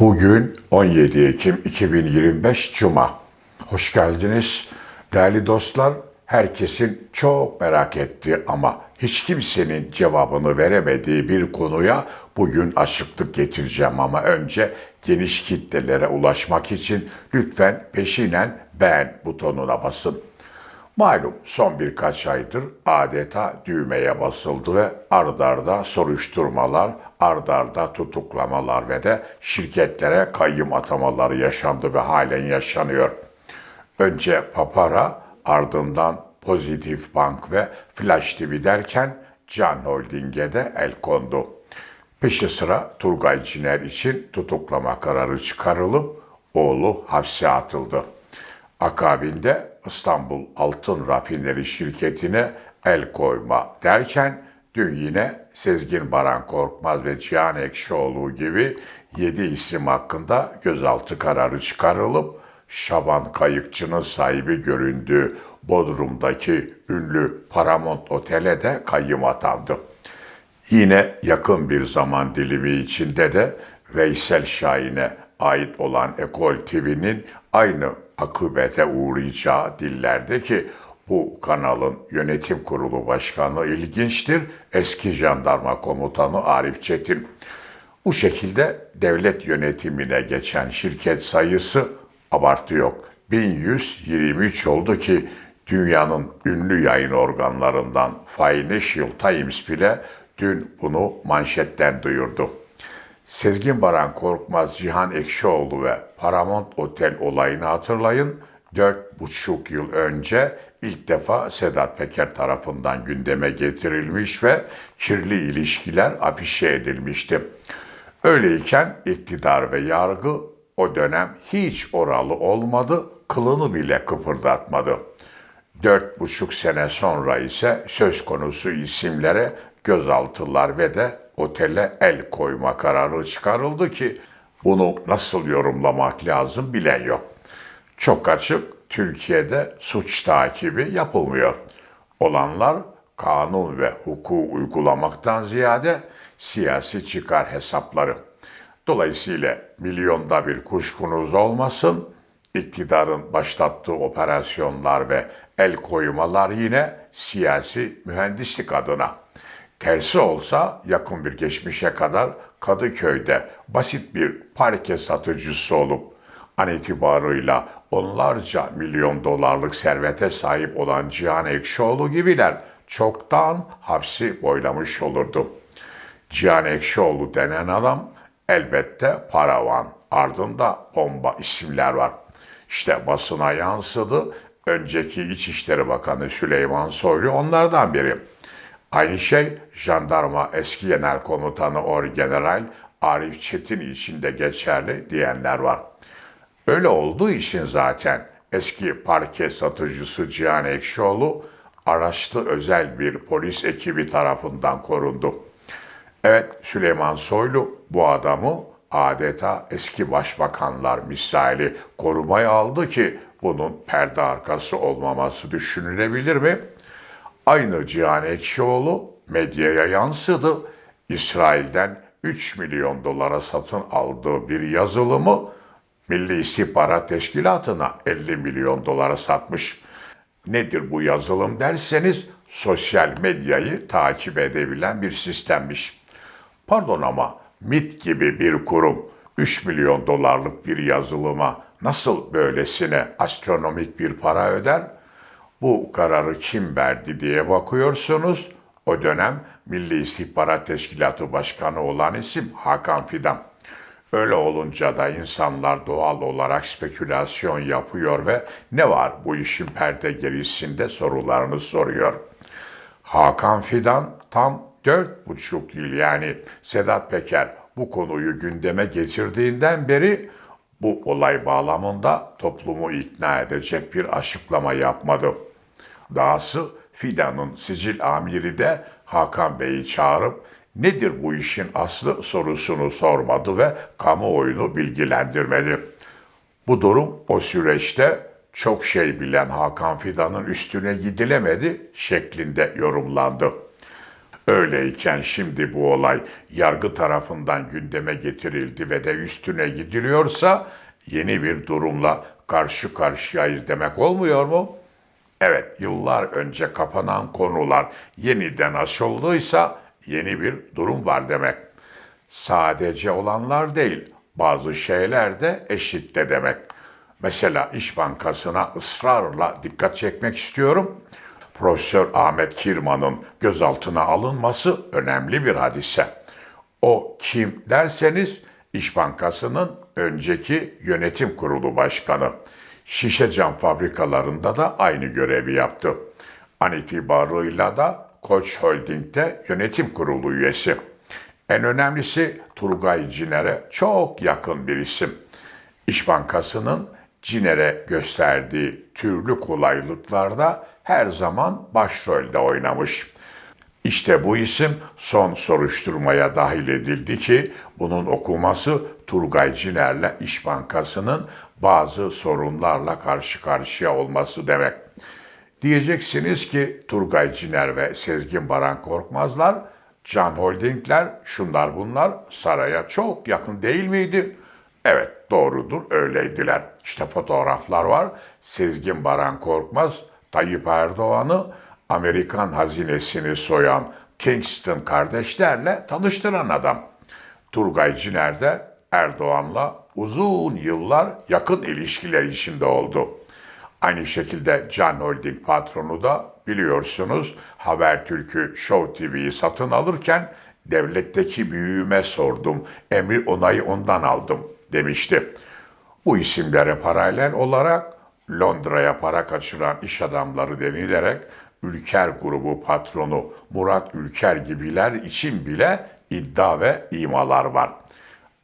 Bugün 17 Ekim 2025 Cuma. Hoş geldiniz. Değerli dostlar, herkesin çok merak ettiği ama hiç kimsenin cevabını veremediği bir konuya bugün açıklık getireceğim ama önce geniş kitlelere ulaşmak için lütfen peşinen beğen butonuna basın. Malum son birkaç aydır adeta düğmeye basıldı ve ardarda soruşturmalar, ardarda tutuklamalar ve de şirketlere kayyum atamaları yaşandı ve halen yaşanıyor. Önce Papara, ardından Pozitif Bank ve Flash TV derken Can Holding'e de el kondu. Peşi sıra Turgay Ciner için tutuklama kararı çıkarılıp oğlu hapse atıldı. Akabinde İstanbul Altın Rafineri şirketine el koyma derken dün yine Sezgin Baran Korkmaz ve Cihan Ekşioğlu gibi 7 isim hakkında gözaltı kararı çıkarılıp Şaban Kayıkçı'nın sahibi göründüğü Bodrum'daki ünlü Paramount Otel'e de kayyım atandı. Yine yakın bir zaman dilimi içinde de Veysel Şahin'e ait olan Ekol TV'nin aynı akıbete uğrayacağı dillerde ki bu kanalın yönetim kurulu başkanı ilginçtir. Eski jandarma komutanı Arif Çetin. Bu şekilde devlet yönetimine geçen şirket sayısı abartı yok. 1123 oldu ki dünyanın ünlü yayın organlarından Financial Times bile dün bunu manşetten duyurdu. Sezgin Baran Korkmaz, Cihan Ekşioğlu ve Paramount Otel olayını hatırlayın. Dört buçuk yıl önce ilk defa Sedat Peker tarafından gündeme getirilmiş ve kirli ilişkiler afişe edilmişti. Öyleyken iktidar ve yargı o dönem hiç oralı olmadı, kılını bile kıpırdatmadı. Dört buçuk sene sonra ise söz konusu isimlere gözaltılar ve de otele el koyma kararı çıkarıldı ki bunu nasıl yorumlamak lazım bilen yok. Çok açık Türkiye'de suç takibi yapılmıyor. Olanlar kanun ve hukuku uygulamaktan ziyade siyasi çıkar hesapları. Dolayısıyla milyonda bir kuşkunuz olmasın, iktidarın başlattığı operasyonlar ve el koymalar yine siyasi mühendislik adına. Tersi olsa yakın bir geçmişe kadar Kadıköy'de basit bir parke satıcısı olup an itibarıyla onlarca milyon dolarlık servete sahip olan Cihan Ekşioğlu gibiler çoktan hapsi boylamış olurdu. Cihan Ekşioğlu denen adam elbette paravan, ardında bomba isimler var. İşte basına yansıdı. Önceki İçişleri Bakanı Süleyman Soylu onlardan biri. Aynı şey jandarma eski genel komutanı Orgeneral Arif Çetin için de geçerli diyenler var. Öyle olduğu için zaten eski parke satıcısı Cihan Ekşioğlu araçlı özel bir polis ekibi tarafından korundu. Evet Süleyman Soylu bu adamı adeta eski başbakanlar misali korumaya aldı ki bunun perde arkası olmaması düşünülebilir mi? Aynı Cihan Ekşioğlu medyaya yansıdı. İsrail'den 3 milyon dolara satın aldığı bir yazılımı Milli İstihbarat Teşkilatı'na 50 milyon dolara satmış. Nedir bu yazılım derseniz sosyal medyayı takip edebilen bir sistemmiş. Pardon ama MIT gibi bir kurum 3 milyon dolarlık bir yazılıma nasıl böylesine astronomik bir para öder? Bu kararı kim verdi diye bakıyorsunuz. O dönem Milli İstihbarat Teşkilatı Başkanı olan isim Hakan Fidan. Öyle olunca da insanlar doğal olarak spekülasyon yapıyor ve ne var bu işin perde gerisinde sorularını soruyor. Hakan Fidan tam dört buçuk yıl yani Sedat Peker bu konuyu gündeme getirdiğinden beri bu olay bağlamında toplumu ikna edecek bir açıklama yapmadı. Dahası Fidan'ın sicil amiri de Hakan Bey'i çağırıp nedir bu işin aslı sorusunu sormadı ve kamuoyunu bilgilendirmedi. Bu durum o süreçte çok şey bilen Hakan Fidan'ın üstüne gidilemedi şeklinde yorumlandı. Öyleyken şimdi bu olay yargı tarafından gündeme getirildi ve de üstüne gidiliyorsa yeni bir durumla karşı karşıyayız demek olmuyor mu? Evet, yıllar önce kapanan konular yeniden açıldıysa yeni bir durum var demek. Sadece olanlar değil, bazı şeyler de eşit de demek. Mesela İş Bankası'na ısrarla dikkat çekmek istiyorum. Profesör Ahmet Kirman'ın gözaltına alınması önemli bir hadise. O kim derseniz İş Bankası'nın önceki yönetim kurulu başkanı. Şişe cam fabrikalarında da aynı görevi yaptı. An itibarıyla da Koç Holding'de yönetim kurulu üyesi. En önemlisi Turgay Ciner'e çok yakın bir isim. İş Bankası'nın Ciner'e gösterdiği türlü kolaylıklarda her zaman başrolde oynamış. İşte bu isim son soruşturmaya dahil edildi ki bunun okuması Turgay Ciner'le İş Bankası'nın bazı sorunlarla karşı karşıya olması demek. Diyeceksiniz ki Turgay Ciner ve Sezgin Baran Korkmazlar, Can Holdingler, şunlar bunlar saraya çok yakın değil miydi? Evet doğrudur öyleydiler. İşte fotoğraflar var. Sezgin Baran Korkmaz, Tayyip Erdoğan'ı Amerikan hazinesini soyan Kingston kardeşlerle tanıştıran adam. Turgay Ciner de Erdoğan'la uzun yıllar yakın ilişkiler içinde oldu. Aynı şekilde Can Holding patronu da biliyorsunuz Habertürk'ü Show TV'yi satın alırken devletteki büyüğüme sordum, emri onayı ondan aldım demişti. Bu isimlere paralel olarak Londra'ya para kaçıran iş adamları denilerek Ülker grubu patronu Murat Ülker gibiler için bile iddia ve imalar var.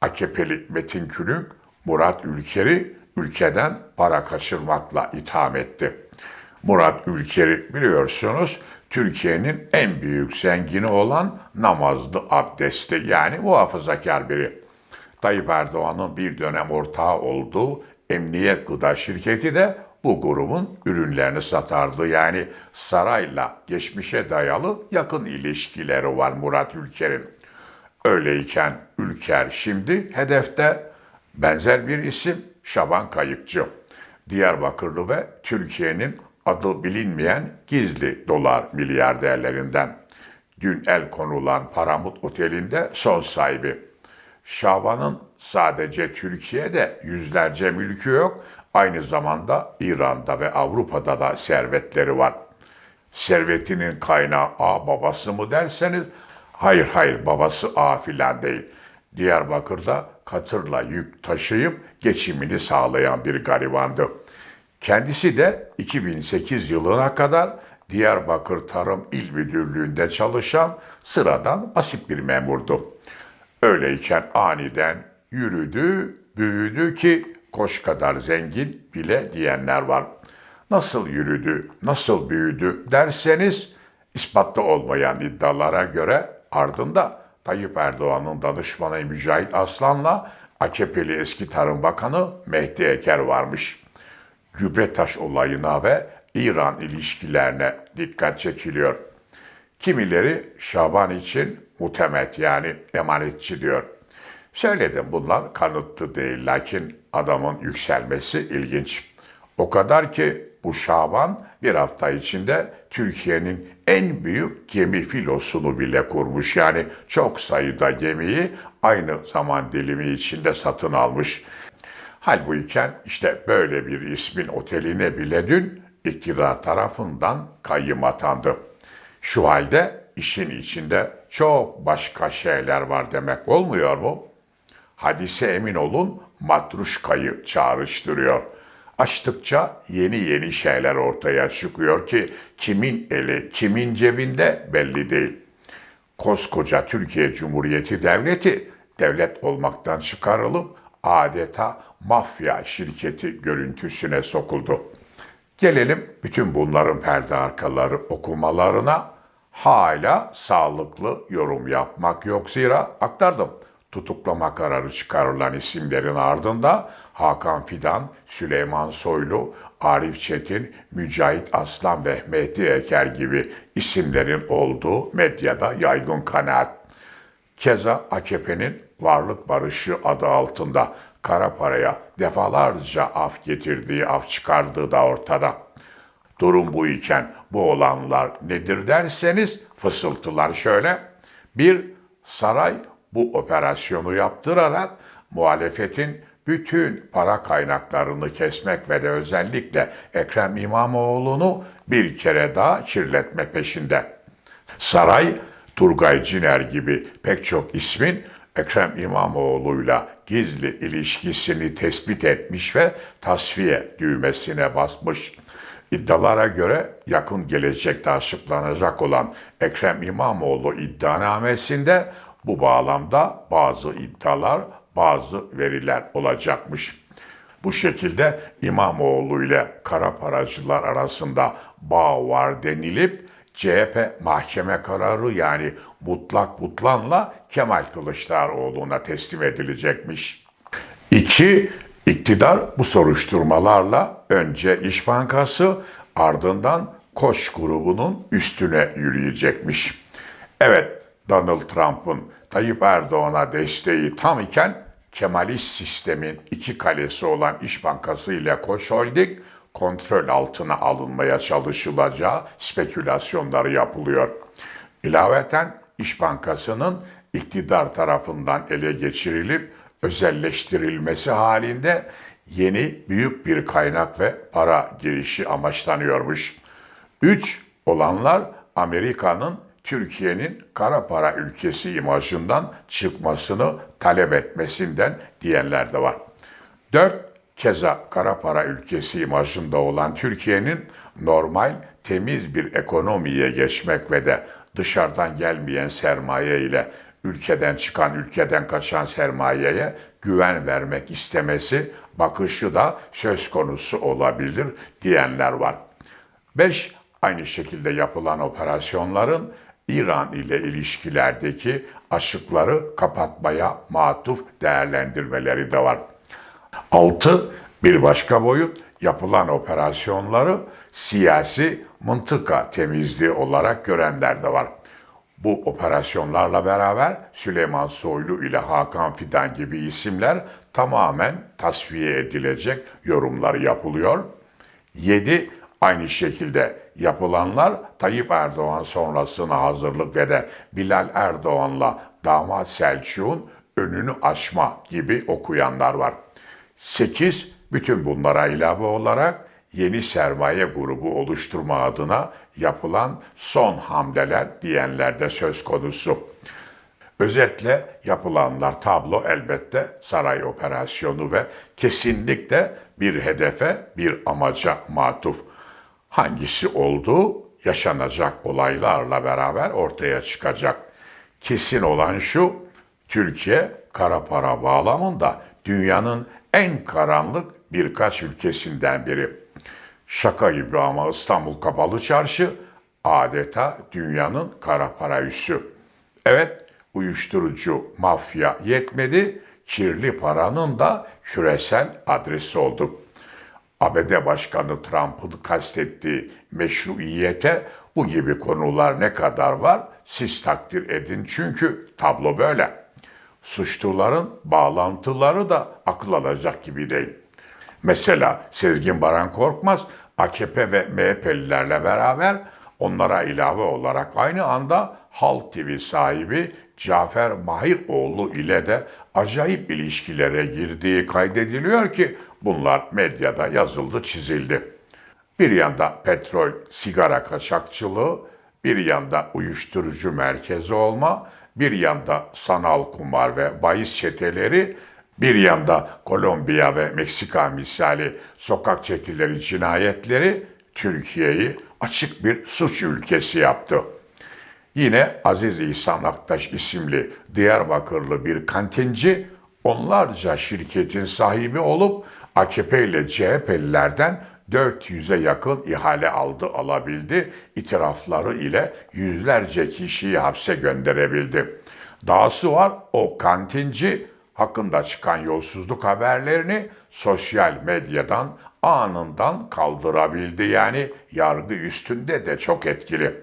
AKP'li Metin Külünk, Murat Ülker'i ülkeden para kaçırmakla itham etti. Murat Ülker'i biliyorsunuz Türkiye'nin en büyük zengini olan namazlı abdestli yani muhafazakar biri. Tayyip Erdoğan'ın bir dönem ortağı olduğu Emniyet Gıda şirketi de bu grubun ürünlerini satardı. Yani sarayla geçmişe dayalı yakın ilişkileri var Murat Ülker'in. Öyleyken Ülker şimdi hedefte benzer bir isim Şaban Kayıkçı. Diyarbakırlı ve Türkiye'nin adı bilinmeyen gizli dolar milyarderlerinden. Dün el konulan Paramut Oteli'nde son sahibi. Şaban'ın sadece Türkiye'de yüzlerce mülkü yok, aynı zamanda İran'da ve Avrupa'da da servetleri var. Servetinin kaynağı A babası mı derseniz, hayır hayır babası A filan değil. Diyarbakır'da katırla yük taşıyıp geçimini sağlayan bir garibandı. Kendisi de 2008 yılına kadar Diyarbakır Tarım İl Müdürlüğü'nde çalışan sıradan basit bir memurdu. Öyleyken aniden yürüdü, büyüdü ki koş kadar zengin bile diyenler var. Nasıl yürüdü, nasıl büyüdü derseniz ispatlı olmayan iddialara göre ardında Tayyip Erdoğan'ın danışmanı Mücahit Aslan'la AKP'li eski Tarım Bakanı Mehdi Eker varmış. Gübretaş olayına ve İran ilişkilerine dikkat çekiliyor. Kimileri Şaban için mutemet yani emanetçi diyor. Söyledim bunlar kanıtlı değil lakin adamın yükselmesi ilginç. O kadar ki bu Şaban bir hafta içinde Türkiye'nin en büyük gemi filosunu bile kurmuş. Yani çok sayıda gemiyi aynı zaman dilimi içinde satın almış. Halbuki işte böyle bir ismin oteline bile dün iktidar tarafından kayyım atandı. Şu halde işin içinde çok başka şeyler var demek olmuyor mu? Hadise emin olun matruşkayı çağrıştırıyor. Açtıkça yeni yeni şeyler ortaya çıkıyor ki kimin eli kimin cebinde belli değil. Koskoca Türkiye Cumhuriyeti Devleti devlet olmaktan çıkarılıp adeta mafya şirketi görüntüsüne sokuldu. Gelelim bütün bunların perde arkaları okumalarına hala sağlıklı yorum yapmak yok zira aktardım. tutuklama kararı çıkarılan isimlerin ardında Hakan Fidan, Süleyman Soylu, Arif Çetin, Mücahit Aslan ve Mehdi Eker gibi isimlerin olduğu medyada yaygın kanaat. Keza AKP'nin varlık barışı adı altında kara paraya defalarca af getirdiği, af çıkardığı da ortada. Durum bu iken bu olanlar nedir derseniz fısıltılar şöyle. Bir, saray bu operasyonu yaptırarak muhalefetin bütün para kaynaklarını kesmek ve de özellikle Ekrem İmamoğlu'nu bir kere daha kirletme peşinde. Saray, Turgay Ciner gibi pek çok ismin Ekrem İmamoğlu'yla gizli ilişkisini tespit etmiş ve tasfiye düğmesine basmış. İddialara göre yakın gelecekte açıklanacak olan Ekrem İmamoğlu iddianamesinde bu bağlamda bazı iddialar, bazı veriler olacakmış. Bu şekilde İmamoğlu ile kara paracılar arasında bağ var denilip CHP mahkeme kararı yani mutlak butlanla Kemal Kılıçdaroğlu'na teslim edilecekmiş. İki, iktidar bu soruşturmalarla önce İş Bankası ardından Koç grubunun üstüne yürüyecekmiş. Evet, Donald Trump'ın Tayyip Erdoğan'a desteği tam iken Kemalist sistemin iki kalesi olan İş Bankası ile Koç Holding kontrol altına alınmaya çalışılacağı spekülasyonları yapılıyor. İlaveten İş Bankası'nın iktidar tarafından ele geçirilip özelleştirilmesi halinde yeni büyük bir kaynak ve para girişi amaçlanıyormuş. Üç, olanlar Amerika'nın Türkiye'nin kara para ülkesi imajından çıkmasını talep etmesinden diyenler de var. Dört, keza kara para ülkesi imajında olan Türkiye'nin normal, temiz bir ekonomiye geçmek ve de dışarıdan gelmeyen sermaye ile ülkeden çıkan, ülkeden kaçan sermayeye güven vermek istemesi bakışı da söz konusu olabilir diyenler var. 5. Aynı şekilde yapılan operasyonların İran ile ilişkilerdeki açıkları kapatmaya matuf değerlendirmeleri de var. 6. Bir başka boyut yapılan operasyonları siyasi mıntıka temizliği olarak görenler de var. Bu operasyonlarla beraber Süleyman Soylu ile Hakan Fidan gibi isimler tamamen tasfiye edilecek yorumlar yapılıyor. 7. Aynı şekilde yapılanlar Tayyip Erdoğan sonrasına hazırlık ve de Bilal Erdoğan'la damat Selçuk'un önünü açma gibi okuyanlar var. 8. Bütün bunlara ilave olarak yeni sermaye grubu oluşturma adına yapılan son hamleler diyenler de söz konusu. Özetle yapılanlar tablo elbette saray operasyonu ve kesinlikle bir hedefe, bir amaca matuf. Hangisi olduğu yaşanacak olaylarla beraber ortaya çıkacak. Kesin olan şu, Türkiye kara para bağlamında dünyanın en karanlık birkaç ülkesinden biri. Şaka gibi ama İstanbul Kapalı Çarşı adeta dünyanın kara para üssü. Evet, uyuşturucu mafya yetmedi, kirli paranın da küresel adresi oldu. ABD Başkanı Trump'ın kastettiği meşruiyete bu gibi konular ne kadar var siz takdir edin çünkü tablo böyle. Suçluların bağlantıları da akıl alacak gibi değil. Mesela Sezgin Baran Korkmaz AKP ve MHP'lilerle beraber onlara ilave olarak aynı anda Halk TV sahibi Cafer Mahiroğlu ile de acayip ilişkilere girdiği kaydediliyor ki bunlar medyada yazıldı, çizildi. Bir yanda petrol, sigara kaçakçılığı, bir yanda uyuşturucu merkezi olma, bir yanda sanal kumar ve bahis çeteleri, bir yanda Kolombiya ve Meksika misali sokak çeteleri cinayetleri Türkiye'yi açık bir suç ülkesi yaptı. Yine Aziz İhsan Aktaş isimli Diyarbakırlı bir kantinci onlarca şirketin sahibi olup AKP ile CHP'lilerden 400'e yakın ihale aldı alabildi. İtirafları ile yüzlerce kişiyi hapse gönderebildi. Dahası var o kantinci hakkında çıkan yolsuzluk haberlerini sosyal medyadan anından kaldırabildi. Yani yargı üstünde de çok etkili.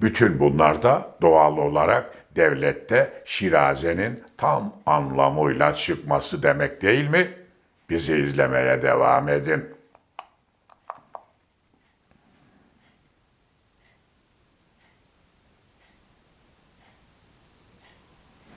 Bütün bunlar da doğal olarak devlette şirazenin tam anlamıyla çıkması demek değil mi? Bizi izlemeye devam edin.